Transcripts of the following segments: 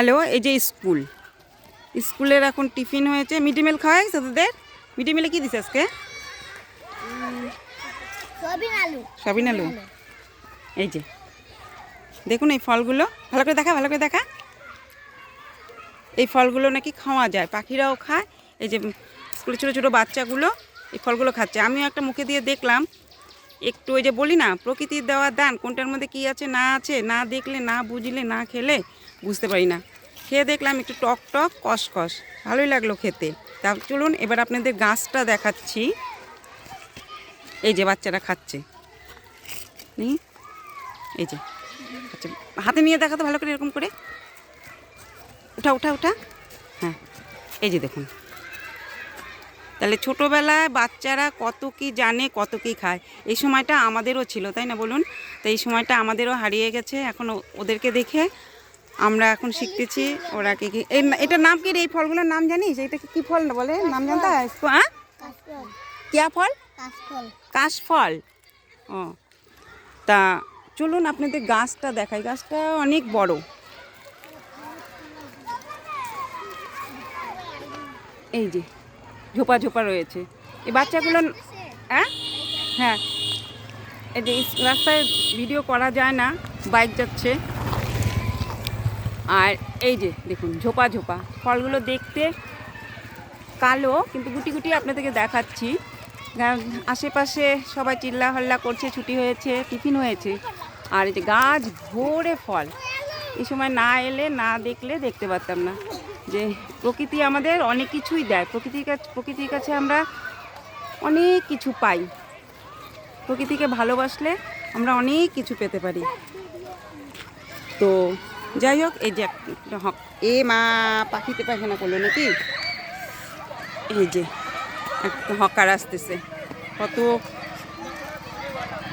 Hello এই যে school. স্কুলের এখন টিফিন হয়েছে। মিড ডে মিল খাওয়া গেছে তোদের? মিড ডে মিলে কী দিছে আজকে? সবিন আলু। এই যে। দেখুন এই ফলগুলো। ভালো করে দেখা ভালো করে দেখা। এই ফলগুলো নাকি খাওয়া যায়। পাখিরাও খায়। এই যে স্কুলে ছোটো ছোটো বাচ্চাগুলো এই ফলগুলো খাচ্ছে। আমিও একটা মুখে দিয়ে দেখলাম। একটু ওই যে বলি না প্রকৃতির দেওয়া দান। কোনটার মধ্যে কী আছে না আছে না দেখলে না বুঝলে না খেলে বুঝতে পারি না। খেয়ে দেখলাম একটু টক টক কষ ভালোই লাগল খেতে। তা চলুন, এবার আপনাদের গাছটা দেখাচ্ছি। এই যে বাচ্চারা খাচ্ছে। এই যে। আচ্ছা হাতে নিয়ে দেখাতো ভালো করে এরকম করে? উঠা উঠা উঠা। হ্যাঁ এই যে দেখুন। তাহলে ছোটোবেলায় বাচ্চারা কত কি জানে, কত কি খায়। এই সময়টা আমাদেরও ছিল, তাই না বলুন? তো এই সময়টা আমাদেরও হারিয়ে গেছে। এখন ওদেরকে দেখে আমরা এখন শিখতেছি ওরা কি কি এই এটার নাম কি রে? এই ফলগুলোর নাম জানিস? এটা কি- ফল না বলে? নাম জানতে হয়? কিয়া ফল? কাশফল ও। তা চলুন আপনাদের গাছটা দেখাই। গাছটা অনেক বড়। এই যে ঝোপা ঝোপা রয়েছে। এই বাচ্চাগুলো হ্যাঁ? হ্যাঁ। এই যে রাস্তায় ভিডিও করা যায় না। বাইক যাচ্ছে। আর এই যে দেখুন, ঝোপা ঝোপা। ফলগুলো দেখতে কালো, কিন্তু গুটি গুটি আপনাদেরকে দেখাচ্ছি। আশেপাশে সবাই চিল্লা হল্লা করছে, ছুটি হয়েছে, টিফিন হয়েছে। আর এই যে গাছ ভরে ফল। এই সময় না এলে, না দেখলে দেখতে পারতাম না। যে প্রকৃতি আমাদের অনেক কিছুই দেয়। প্রকৃতির কাছে প্রকৃতির কাছে আমরা অনেক কিছু পাই। প্রকৃতিকে ভালোবাসলে আমরা অনেক কিছু পেতে পারি। তো যাই হোক এই যে একটা হক- এ মা পাখিতে পায়খানা করল নাকি? এই যে একটা হকার আসতেছে। কত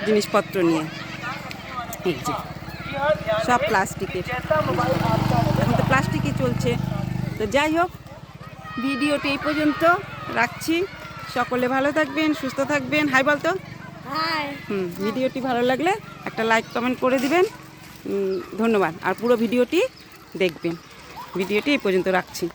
জিনিসপত্র নিয়ে। এই যে সব প্লাস্টিকের। এখন তো প্লাস্টিকই চলছে। তো যাই হোক ভিডিওটি এই পর্যন্ত রাখছি। সকলে ভালো থাকবেন সুস্থ থাকবেন। হাই বলতো? হাই। হুম ভিডিওটি ভালো লাগলে একটা লাইক কমেন্ট করে দিবেন। ধন্যবাদ। আর পুরো ভিডিওটি দেখবেন। ভিডিওটি এই পর্যন্ত রাখছি।